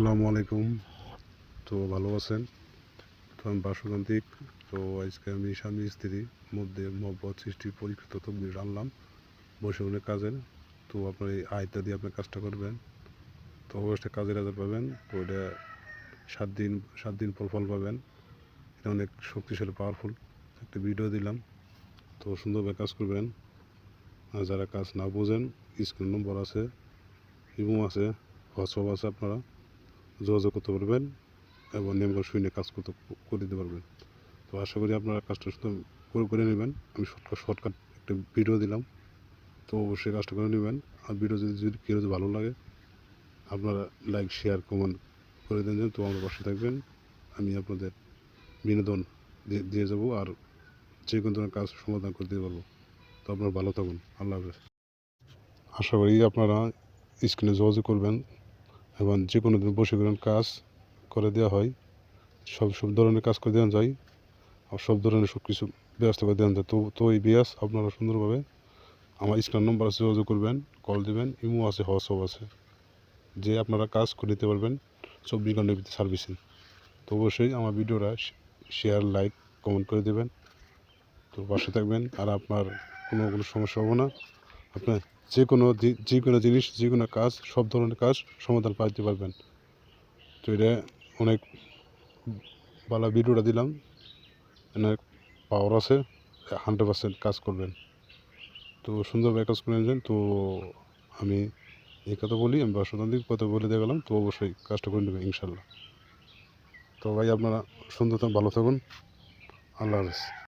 আসসালামু আলাইকুম। তো ভালো আছেন? তো আমি বাসুকান্তিক তো আজকে আমি স্বামী স্ত্রীর মধ্যে মহব্বত সৃষ্টির পরীক্ষিত তকবির আনলাম বসে অনেক কাজের। তো আপনার এই আয়তা দিয়ে আপনি কাজটা করবেন। তো অবশ্যই কাজের রেজাল্ট পাবেন। তো এটা সাত দিন সাত দিন পর ফল পাবেন। এটা অনেক শক্তিশালী পাওয়ারফুল একটা ভিডিও দিলাম। তো সুন্দরভাবে কাজ করবেন। আর যারা কাজ না বোঝেন স্ক্রিন নম্বর আছে ইমো আছে হোয়াটসঅ্যাপ আছে আপনারা। যোগাযোগ করতে পারবেন এবং নিয়মগুলো শুনে কাজ করতে, করে দিতে পারবেন। তো আশা করি আপনারা কাজটা করে করে নেবেন। আমি শর্টকাট শর্টকাট একটা ভিডিও দিলাম। তো অবশ্যই কাজটা করে নেবেন। আর ভিডিও যদি যদি কেউ যদি ভালো লাগে, আপনারা লাইক শেয়ার কমেন্ট করে দেন। তো আমার পাশে থাকবেন। আমি আপনাদের বিনোদন দিয়ে যাব আর যে কোনো ধরনের কাজ সমাধান করে দিতে পারব। তো আপনারা ভালো থাকুন। আল্লাহ হাফেজ। আশা করি আপনারা স্ক্রিনে যোগাযোগ করবেন। এবং যে কোনো দিন বসে বসীকরণ কাজ করে দেওয়া হয়। সব সব ধরনের কাজ করে দেওয়া যায়। আর সব ধরনের সব কিছু ব্যবস্থা করে দেওয়া যায়। তো তো এই বিয়াস আপনারা সুন্দরভাবে আমার স্ক্রিন নম্বর আছে, যোগাযোগ করবেন, কল দেবেন, ইমো আছে, হোয়াটসঅ্যাপ আছে। যে আপনারা কাজ করে দিতে পারবেন চব্বিশ ঘণ্টার ভিতরে সার্ভিসিং। তো অবশ্যই আমার ভিডিওটা শেয়ার, লাইক, কমেন্ট করে দেবেন। তো পাশে থাকবেন। আর আপনার কোনো কোনো সমস্যা হবে না। আপনার যে কোনো যে কোনো জিনিস, যে কোনো কাজ, সব ধরনের কাজ সমাধান পাইতে পারবেন। তো এটা অনেক ভালো ভিডিওটা দিলাম। অনেক পাওয়ার আছে হান্ড্রেড পার্সেন্ট কাজ করবেন। তো সুন্দরভাবে কাজ করে নিয়েছেন তো আমি এই কথা বলি, আমি বাসন্তিক কথা বলে দিয়ে গেলাম। তো অবশ্যই কাজটা করে নেবেন ইনশাল্লাহ তো ভাই, আপনারা সুন্দর ভালো থাকুন। আল্লাহ হাফেজ।